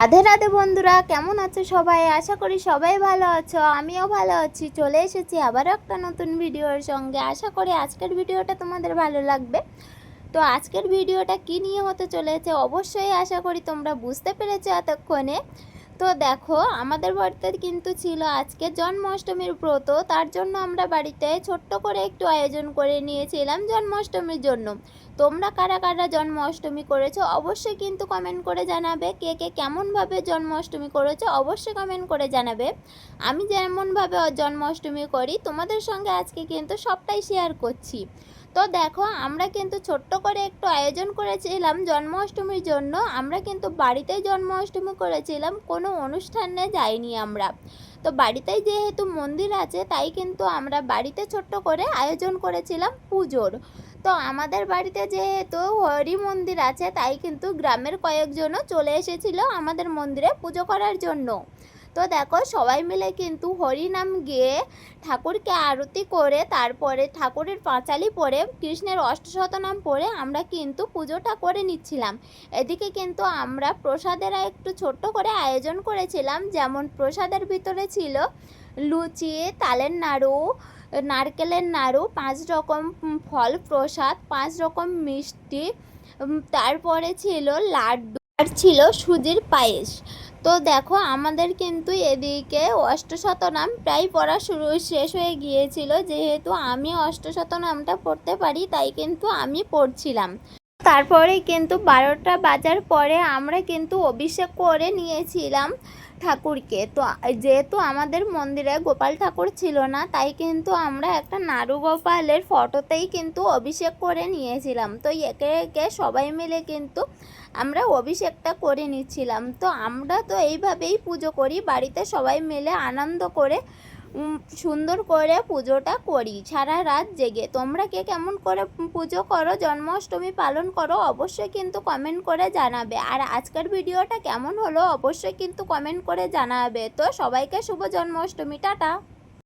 রাধে রাধে বন্ধুরা, কেমন আছো সবাই? আশা করি সবাই ভালো আছো, আমিও ভালো আছি। চলে এসেছি আবারও একটা নতুন ভিডিওর সঙ্গে। আশা করি আজকের ভিডিওটা তোমাদের ভালো লাগবে। তো আজকের ভিডিওটা কি নিয়ে হতে চলেছে? অবশ্যই আশা করি তোমরা বুঝতে পেরেছ এতক্ষণে। তো দেখো, আমাদের বাড়িতে কিন্তু ছিল আজকে জন্মাষ্টমীর ব্রত, তার জন্য আমরা বাড়িতে ছোট্ট করে একটু আয়োজন করে নিয়েছিলাম জন্মাষ্টমীর জন্য। তোমরা কারা কারা জন্মাষ্টমী করেছ অবশ্যই কিন্তু কমেন্ট করে জানাবে। কে কে কেমনভাবে জন্মাষ্টমী করেছ অবশ্যই কমেন্ট করে জানাবে। আমি যেমনভাবে জন্মাষ্টমী করি, তোমাদের সঙ্গে আজকে কিন্তু সবটাই শেয়ার করছি। তো দেখো, আমরা কিন্তু ছোট্ট করে একটু আয়োজন করেছিলাম জন্মাষ্টমীর জন্য। আমরা কিন্তু বাড়িতেই জন্মাষ্টমী করেছিলাম, কোনো অনুষ্ঠানে যাইনি আমরা। তো বাড়িতেই যেহেতু মন্দির আছে, তাই কিন্তু আমরা বাড়িতে ছোট্ট করে আয়োজন করেছিলাম পুজোর। তো আমাদের বাড়িতে যেহেতু হরি মন্দির আছে, তাই কিন্তু গ্রামের কয়েকজনও চলে এসেছিল আমাদের মন্দিরে পুজো করার জন্য। তো দেখো, সবাই মিলে কিন্তু হরিনাম গিয়ে ঠাকুরকে আরতি করে, তারপরে ঠাকুরের পাঁচালি পরে, কৃষ্ণের অষ্টশতনাম পরে আমরা কিন্তু পুজোটা করে নিচ্ছিলাম। এদিকে কিন্তু আমরা প্রসাদের একটু ছোট্ট করে আয়োজন করেছিলাম, যেমন প্রসাদের ভিতরে ছিল লুচি, তালের নাড়ু, নারকেলের নাড়ু, পাঁচ রকম ফল প্রসাদ, পাঁচ রকম মিষ্টি তারপরে ছিল লাড্ডু, আর ছিল সুজির পায়েস। তো দেখো, আমাদের কিন্তু এদিকে অষ্টশতনাম প্রায় পড়া শুরু, শেষ হয়ে গিয়েছিল। যেহেতু আমি অষ্টশতনামটা পড়তে পারি, তাই কিন্তু আমি পড়ছিলাম। তারপরে কিন্তু বারোটা বাজার পরে আমরা কিন্তু অভিষেক করে নিয়েছিলাম ঠাকুরকে। তো যেহেতু আমাদের মন্দিরে গোপাল ঠাকুর ছিল না, তাই কিন্তু আমরা একটা নাড়ু গোপালের ফটোতেই কিন্তু অভিষেক করে নিয়েছিলাম। তো একে একে সবাই মিলে কিন্তু আমরা অভিষেকটা করে নিচ্ছিলাম। তো আমরা তো এইভাবেই পুজো করি, বাড়িতে সবাই মিলে আনন্দ করে সুন্দর করে পুজোটা করি। সারা রাত জেগে। তোমরা কে কেমন করে পুজো করো, জন্মাষ্টমী পালন করো, অবশ্যই কিন্তু কমেন্ট করে জানাবে। আর আজকের ভিডিওটা কেমন হলো, অবশ্যই কিন্তু কমেন্ট করে জানাবে। তো সবাইকে শুভ জন্মাষ্টমী। টাটা!